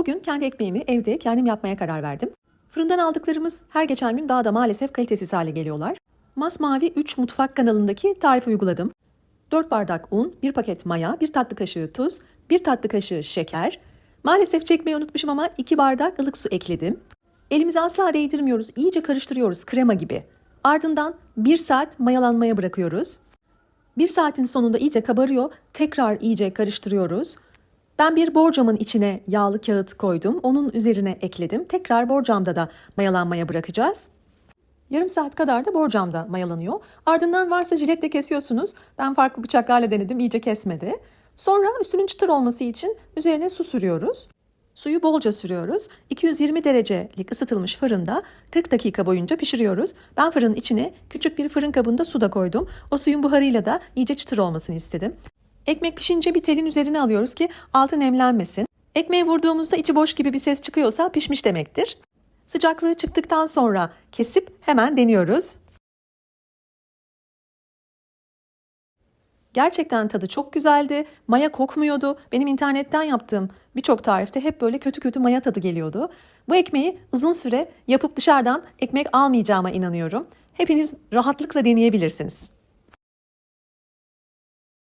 Bugün kendi ekmeğimi evde kendim yapmaya karar verdim. Fırından aldıklarımız her geçen gün daha da maalesef kalitesiz hale geliyorlar. Masmavi 3 mutfak kanalındaki tarifi uyguladım. 4 bardak un, 1 paket maya, 1 tatlı kaşığı tuz, 1 tatlı kaşığı şeker. Maalesef çekmeyi unutmuşum ama 2 bardak ılık su ekledim. Elimizi asla değdirmiyoruz, iyice karıştırıyoruz krema gibi. Ardından 1 saat mayalanmaya bırakıyoruz. Bir saatin sonunda iyice kabarıyor. Tekrar iyice karıştırıyoruz. Ben bir borcamın içine yağlı kağıt koydum. Onun üzerine ekledim. Tekrar borcamda da mayalanmaya bırakacağız. Yarım saat kadar da borcamda mayalanıyor. Ardından varsa jiletle kesiyorsunuz. Ben farklı bıçaklarla denedim. iyice kesmedi. Sonra üstünün çıtır olması için üzerine su sürüyoruz. Suyu bolca sürüyoruz. 220 derecelik ısıtılmış fırında 40 dakika boyunca pişiriyoruz. Ben fırının içine küçük bir fırın kabında su da koydum. O suyun buharıyla da iyice çıtır olmasını istedim. Ekmek pişince bir telin üzerine alıyoruz ki altı nemlenmesin. Ekmeği vurduğumuzda içi boş gibi bir ses çıkıyorsa pişmiş demektir. Sıcaklığı çıktıktan sonra kesip hemen deniyoruz. Gerçekten tadı çok güzeldi. Maya kokmuyordu. Benim internetten yaptığım birçok tarifte hep böyle kötü kötü maya tadı geliyordu. Bu ekmeği uzun süre yapıp dışarıdan ekmek almayacağıma inanıyorum. Hepiniz rahatlıkla deneyebilirsiniz.